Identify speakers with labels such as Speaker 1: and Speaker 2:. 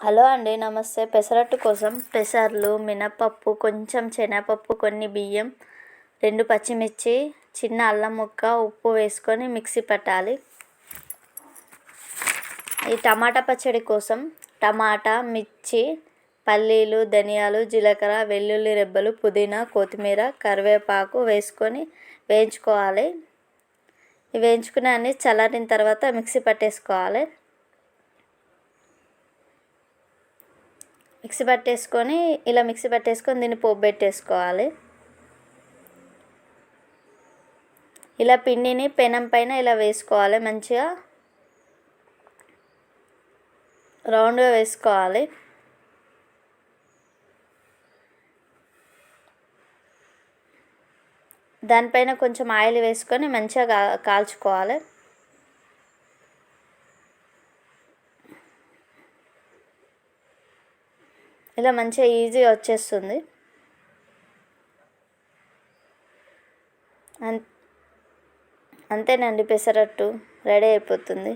Speaker 1: Hello అండి నమస్తే. పెసరట్టు కోసం పెసర్లు మినపప్పు కొంచెం శనగపప్పు కొన్ని బియ్యం రెండు పచ్చిమిర్చి చిన్న అల్లం ముక్క ఉప్పు వేసుకొని మిక్సీ పట్టాలి. ఈ టమాటా పచ్చడి కోసం టమాటా మిర్చి పల్లీలు ధనియాలు జీలకర్ర వెల్లుల్లి రెబ్బలు పుదీనా కొత్తిమీర కరివేపాకు వేసుకొని వేయించుకోవాలి. వేయించుకుని అన్ని చల్లారిన తర్వాత మిక్సీ పట్టేసుకోవాలి. మిక్సీ పట్టేసుకొని ఇలా మిక్సీ పట్టేసుకొని దీన్ని పోపు పెట్టేసుకోవాలి. ఇలా పిండిని పెనం పైన ఇలా వేసుకోవాలి మంచిగా రౌండ్గా వేసుకోవాలి. దానిపైన కొంచెం ఆయిల్ వేసుకొని మంచిగా కాల్చుకోవాలి. ఇలా మంచిగా ఈజీగా వచ్చేస్తుంది. అంతేనండి పెసరట్టు రెడీ అయిపోతుంది.